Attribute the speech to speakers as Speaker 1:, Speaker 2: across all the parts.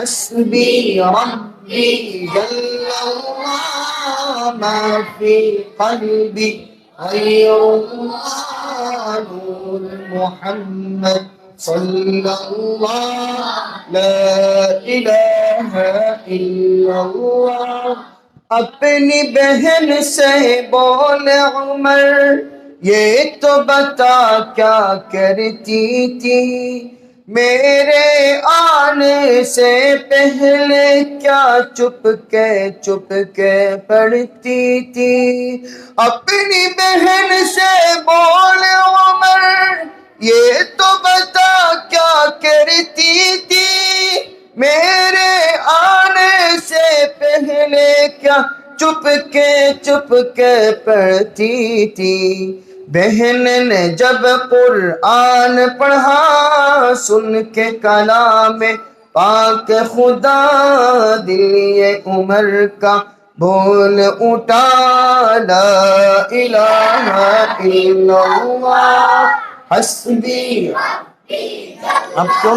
Speaker 1: حسبي ربي جل الله ما في قلبي غير الله نور محمد صلى الله لا إله إلا الله. اپنی بہن سے بولے عمر، یہ تو بتا کیا کرتی تھی؟ میرے آنے سے پہلے کیا چپ کے چپ کے پڑھتی تھی؟ اپنی بہن سے بول عمر، یہ تو بتا کیا کرتی تھی؟ میرے آنے سے پہلے کیا چپ کے چپ کے پڑھتی تھی؟ بہن نے جب قرآن پڑھا، سن کے کلام پاک خدا دل یہ عمر کا بول اٹھا۔ لا الہ الا اللہ، حسبی۔ اب کیوں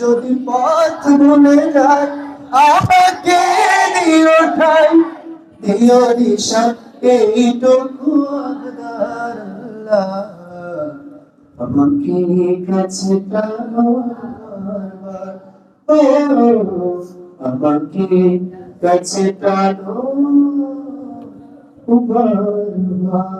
Speaker 2: যদি পথ ভুলে যায় আমাকে দিও ঠাই। দিও দিশা এইটুকু আমাকে কাছে টানো আমাকে কাছে টানো বারবার।